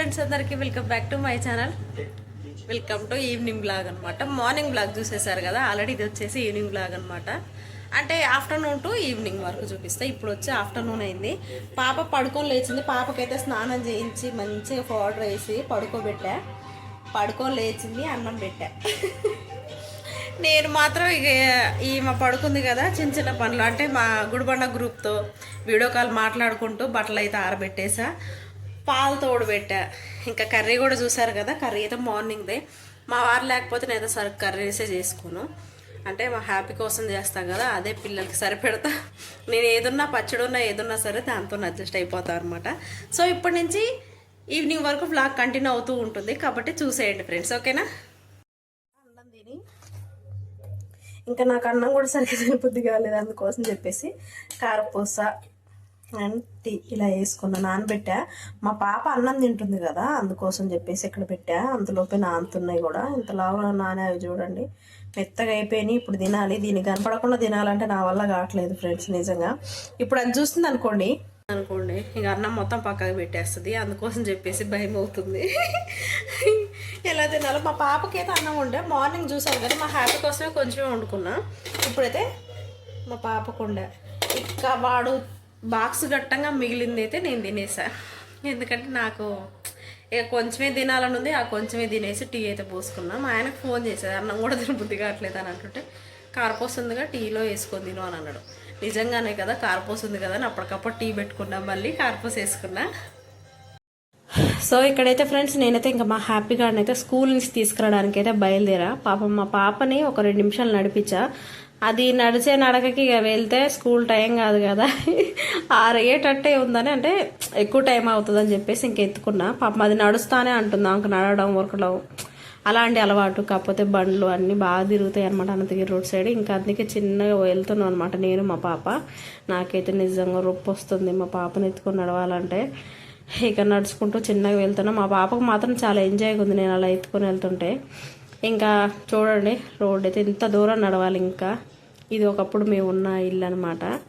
Friends అందరికీ welcome back to my channel welcome to evening blog అనమాట morning blog చూసేసారు కదా ఆల్రెడీ ఇది వచ్చేసి ఈవినింగ్ బ్లాగ్ అనమాట అంటే ఆఫ్టర్నూన్ టు ఈవినింగ్ వరకు చూపిస్తా. ఇప్పుడు వచ్చి ఆఫ్టర్నూన్ అయింది. పాప పడుకొని లేచింది. పాపకైతే స్నానం చేయించి మంచిగా పౌడర్ వేసి పడుకోబెట్టా. పడుకొని లేచింది అన్నం పెట్టా. నేను మాత్రం ఇక ఈమె పడుకుంది కదా చిన్న చిన్న పనులు. అంటే మా గుడిబండ గ్రూప్తో వీడియో కాల్ మాట్లాడుకుంటూ బట్టలు అయితే ఆరబెట్టేసా. పాలు తోడు పెట్టా ఇంకా కర్రీ కూడా చూసారు కదా కర్రీ అయితే మార్నింగ్దే మా వారు లేకపోతే నేను అయితే సరి కర్రీసే చేసుకోను. అంటే మా హ్యాపీ కోసం చేస్తాం కదా అదే పిల్లలకి సరిపెడతా. నేను ఏదున్నా పచ్చడి ఉన్నా ఏదున్నా సరే దాంతో అడ్జస్ట్ అయిపోతాను అనమాట సో ఇప్పటి నుంచి ఈవినింగ్ వరకు బ్లాగ్ కంటిన్యూ అవుతూ ఉంటుంది. కాబట్టి చూసేయండి ఫ్రెండ్స్ ఓకేనా? అన్నం తిని. ఇంకా నాకు అన్నం కూడా సరిగ్గా తినబుద్ధి కాలేదు అందుకోసం చెప్పేసి కారపూస అండ్ ఇలా వేసుకున్నా. నానబెట్టా. మా పాప అన్నం తింటుంది కదా అందుకోసం చెప్పేసి ఇక్కడ పెట్టా. అంతలోపే నానుతున్నాయి కూడా. ఇంతలాగా నానే అవి చూడండి. మెత్తగా అయిపోయినాయి ఇప్పుడు తినాలి. దీన్ని కనపడకుండా తినాలంటే నా వల్ల కావట్లేదు ఫ్రెండ్స్ నిజంగా. ఇప్పుడు అది చూస్తుంది అనుకోండి. అనుకోండి ఇక అన్నం మొత్తం పక్కకు పెట్టేస్తుంది. అందుకోసం చెప్పేసి భయం అవుతుంది. ఎలా తినాలో. మా పాపకైతే అన్నం ఉండే మార్నింగ్ చూసాను కదా మా హ్యాపీ కోసమే కొంచెమే వండుకున్నా. ఇప్పుడైతే మా పాపకు ఉండే ఇక వాడు బాక్స్ గట్టంగా మిగిలింది అయితే నేను తినేసా. ఎందుకంటే నాకు ఇక కొంచెమే తినాలని ఉంది ఆ కొంచెమే తినేసి టీ అయితే పోసుకున్నా. మా ఆయనకు ఫోన్ చేశారు అన్నం కూడా తినబుద్ధి కావట్లేదు అని అంటుంటే కారపోస్ ఉందిగా టీలో వేసుకొని తిను అని అన్నాడు. నిజంగానే కదా కారపోస్ ఉంది కదా అని అప్పటికప్పుడు టీ పెట్టుకున్నా మళ్ళీ కారపోస్ వేసుకున్నా. సో ఇక్కడైతే ఫ్రెండ్స్ నేనైతే ఇంకా మా హ్యాపీ గార్డెన్ అయితే స్కూల్ నుంచి తీసుకురావడానికి అయితే బయలుదేరా. పాపం మా పాపని ఒక రెండు నిమిషాలు నడిపించా. అది నడిచే నడకకి ఇక వెళ్తే స్కూల్ టైం కాదు కదా. ఆరయ్యేటట్టే ఉందని అంటే ఎక్కువ టైం అవుతుందని చెప్పేసి ఇంక ఎత్తుకున్నా. పాపం అది నడుస్తానే అంటుంది ఆమెకు నడవడం ఉరకడం అలాంటి అలవాటు. కాకపోతే బండ్లు అన్నీ బాగా తిరుగుతాయి అనమాట అనంతగిరి రోడ్ సైడ్. ఇంకా అందుకే చిన్నగా వెళ్తున్నాం అనమాట నేను మా పాప. నాకైతే నిజంగా రొప్పి వస్తుంది మా పాపని ఎత్తుకొని నడవాలంటే. ఇక నడుచుకుంటూ చిన్నగా వెళ్తున్నా. మా పాపకు మాత్రం చాలా ఎంజాయ్గా ఉంది నేను అలా ఎత్తుకొని వెళ్తుంటే. ఇంకా చూడండి రోడ్ అయితే ఇంత దూరం నడవాలి ఇంకా. ఇది ఒకప్పుడు మేము ఉన్న ఇల్లు అనమాట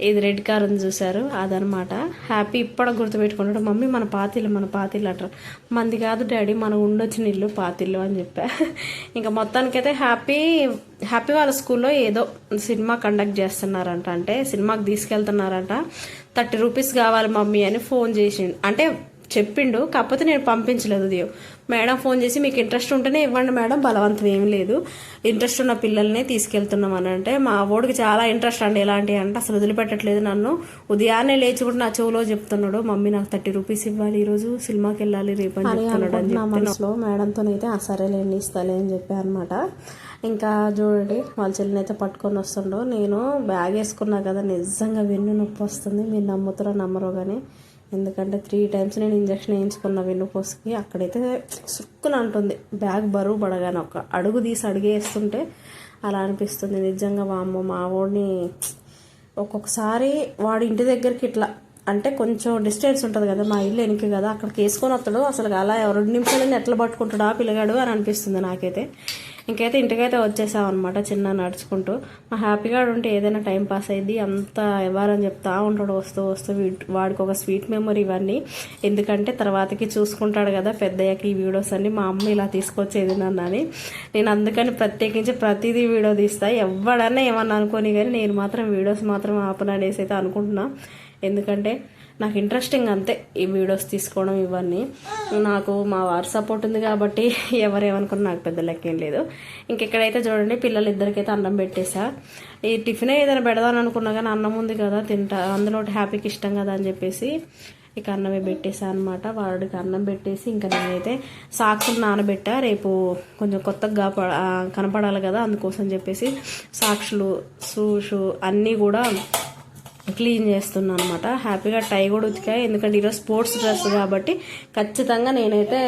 ఇది రెడ్ కార్ అని చూసారు అదనమాట హ్యాపీ ఇప్పటికి గుర్తుపెట్టుకుంటాడు మమ్మీ మన పాతిల్లు మన పాతిల్లు అంటారు. మంది కాదు డాడీ మనం ఉండొచ్చిన ఇల్లు పాతిల్లు అని చెప్పా. ఇంకా మొత్తానికైతే హ్యాపీ హ్యాపీ వాళ్ళ స్కూల్లో ఏదో సినిమా కండక్ట్ చేస్తున్నారంట. అంటే సినిమాకి తీసుకెళ్తున్నారంట. థర్టీ రూపీస్ కావాలి మమ్మీ అని ఫోన్ చేసిండు. అంటే చెప్పిండు. కాకపోతే నేను పంపించలేదు దియో. మేడం ఫోన్ చేసి మీకు ఇంట్రెస్ట్ ఉంటేనే ఇవ్వండి మేడం బలవంతం ఏం లేదు. ఇంట్రెస్ట్ ఉన్న పిల్లల్ని తీసుకెళ్తున్నాం అని అంటే మా ఓడికి చాలా ఇంట్రెస్ట్ అండి. ఎలాంటి అంటే అసలు వదిలిపెట్టట్లేదు నన్ను. ఉదయాన్నే లేచి కూడా నా చెవులో చెప్తున్నాడు మమ్మీ నాకు థర్టీ రూపీస్ ఇవ్వాలి ఈ రోజు సినిమాకి వెళ్ళాలి రేపు అని చెప్తున్నాడు అని మనసులో. మేడంతోనైతే ఆ సరేలేండి ఇస్తాలే అని చెప్పి అనమాట ఇంకా చూడండి వాళ్ళ చెల్లిని అయితే పట్టుకొని వస్తుండో. నేను బ్యాగ్ వేసుకున్నా కదా నిజంగా వెన్ను నొప్పి వస్తుంది. మీరు నమ్ముతారో నమ్మరో కానీ ఎందుకంటే త్రీ టైమ్స్ నేను ఇంజక్షన్ వేయించుకున్న వెన్నుపూసకి అక్కడైతే సుక్కున అంటుంది. బ్యాగ్ బరువు పడగానే ఒక అడుగు తీసి అడిగేస్తుంటే అలా అనిపిస్తుంది. నిజంగా వామ్మో మా వాడిని ఒక్కొక్కసారి వాడి ఇంటి దగ్గరికి ఇట్లా అంటే కొంచెం డిస్టెన్స్ ఉంటుంది కదా మా ఇల్లు వెనక్కి కదా అక్కడికి వేసుకొని వస్తాడు. అసలు అలా రెండు నిమిషాలని ఎట్లా పట్టుకుంటాడా పిల్లగాడు అని అనిపిస్తుంది నాకైతే. ఇంకైతే ఇంటికైతే వచ్చేసాం అనమాట చిన్న నడుచుకుంటూ. మా హ్యాపీగా ఉంటే ఏదైనా టైం పాస్ అయింది అంత ఇవ్వాలని చెప్తా ఉంటాడు వస్తూ వస్తూ వాడికి ఒక స్వీట్ మెమొరీ ఇవన్నీ. ఎందుకంటే తర్వాతకి చూసుకుంటాడు కదా పెద్దయ్యాక ఈ వీడియోస్ అన్ని. మా అమ్మ ఇలా తీసుకొచ్చేది నన్ను అని. నేను అందుకని ప్రత్యేకించి ప్రతిదీ వీడియో తీస్తా. ఎవడన్నా ఏమన్నా అనుకోని కానీ నేను మాత్రం వీడియోస్ మాత్రం ఆపనడేసి అయితే అనుకుంటున్నా. ఎందుకంటే నాకు ఇంట్రెస్టింగ్ అంతే ఈ వీడియోస్ తీసుకోవడం ఇవన్నీ. నాకు మా వారి సపోర్ట్ ఉంది కాబట్టి ఎవరేమనుకున్న నాకు పెద్ద లెక్కేం లేదు. ఇంకెక్కడైతే చూడండి పిల్లలు ఇద్దరికైతే అన్నం పెట్టేశా ఈ టిఫిన్ ఏదైనా పెడదాం అనుకున్నా కానీ అన్నం ఉంది కదా తింటా. అందులో హ్యాపీకి ఇష్టం కదా అని చెప్పేసి ఇక అన్నమే పెట్టేసా అనమాట వాడికి అన్నం పెట్టేసి ఇంకా నేనైతే సాక్షులు నానబెట్టా. రేపు కొంచెం కొత్తగా కనపడాలి కదా అందుకోసం చెప్పేసి సాక్షులు సూషు అన్నీ కూడా క్లీన్ చేస్తున్నాను అనమాట హ్యాపీగా టై కూడా ఉతికాయి. ఎందుకంటే ఈరోజు స్పోర్ట్స్ డ్రెస్ కాబట్టి ఖచ్చితంగా నేనైతే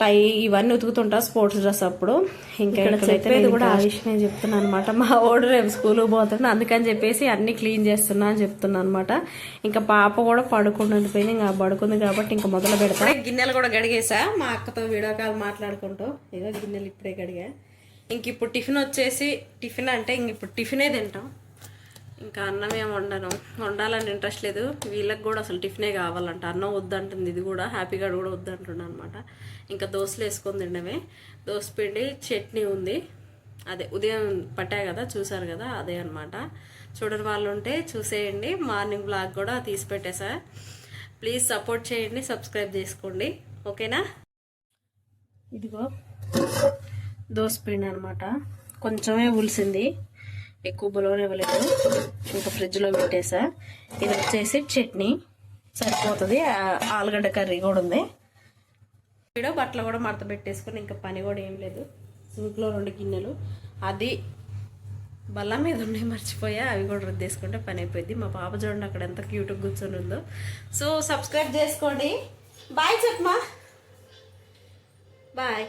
టై ఇవన్నీ ఉతుకుతుంటా స్పోర్ట్స్ డ్రెస్ అప్పుడు. ఇంకా చెప్పేది కూడా ఆ విషయం చెప్తున్నాను అనమాట మా ఓడు రేపు స్కూల్కి పోతున్నా అందుకని చెప్పేసి అన్ని క్లీన్ చేస్తున్నా అని చెప్తున్నా అనమాట ఇంకా పాప కూడా పడుకుని ఉండిపోయింది ఇంకా పడుకుంది కాబట్టి ఇంకా మొదలు పెడతా. గిన్నెలు కూడా గడిగేసా మా అక్కతో వీడియో కాల్ మాట్లాడుకుంటూ. ఏదో గిన్నెలు ఇప్పుడే గడిగా ఇంక ఇప్పుడు టిఫిన్ వచ్చేసి టిఫిన్ అంటే ఇంక ఇప్పుడు టిఫినే తింటాం. అన్నం ఏమి వండను. వండాలని ఇంట్రెస్ట్ లేదు. వీళ్ళకి కూడా అసలు టిఫినే కావాలంట. అన్నం వద్దంటుంది. ఇది కూడా హ్యాపీగా కూడా వద్దంటుండ అనమాట ఇంకా దోశలు వేసుకొని తినడమే. దోశ పిండి చట్నీ ఉంది. అదే ఉదయం పట్టా కదా చూసారు కదా అదే అనమాట చూడని వాళ్ళు ఉంటే చూసేయండి. మార్నింగ్ బ్లాగ్ కూడా తీసి పెట్టేసా. ప్లీజ్ సపోర్ట్ చేయండి సబ్స్క్రైబ్ చేసుకోండి. ఓకేనా? ఇదిగో దోశ పిండి అనమాట కొంచెమే ఉలిసింది. ఎక్కువ బలోనే ఇవ్వలేదు ఇంకా ఫ్రిడ్జ్లో పెట్టేసా. ఇది వచ్చేసి చట్నీ. సరిపోతుంది. ఆలుగడ్డ కర్రీ కూడా ఉంది. వీడియో బట్టలు కూడా మడత పెట్టేసుకుని ఇంకా పని కూడా ఏం లేదు. సింక్లో రెండు గిన్నెలు. అది బల్ల మీద ఉండే మర్చిపోయా. అవి కూడా రుద్దేసుకుంటే పని అయిపోయింది. మా పాప చూడండి అక్కడ ఎంత క్యూట్గా కూర్చొని ఉందో. సో సబ్స్క్రైబ్ చేసుకోండి. బాయ్ చెప్పమా బాయ్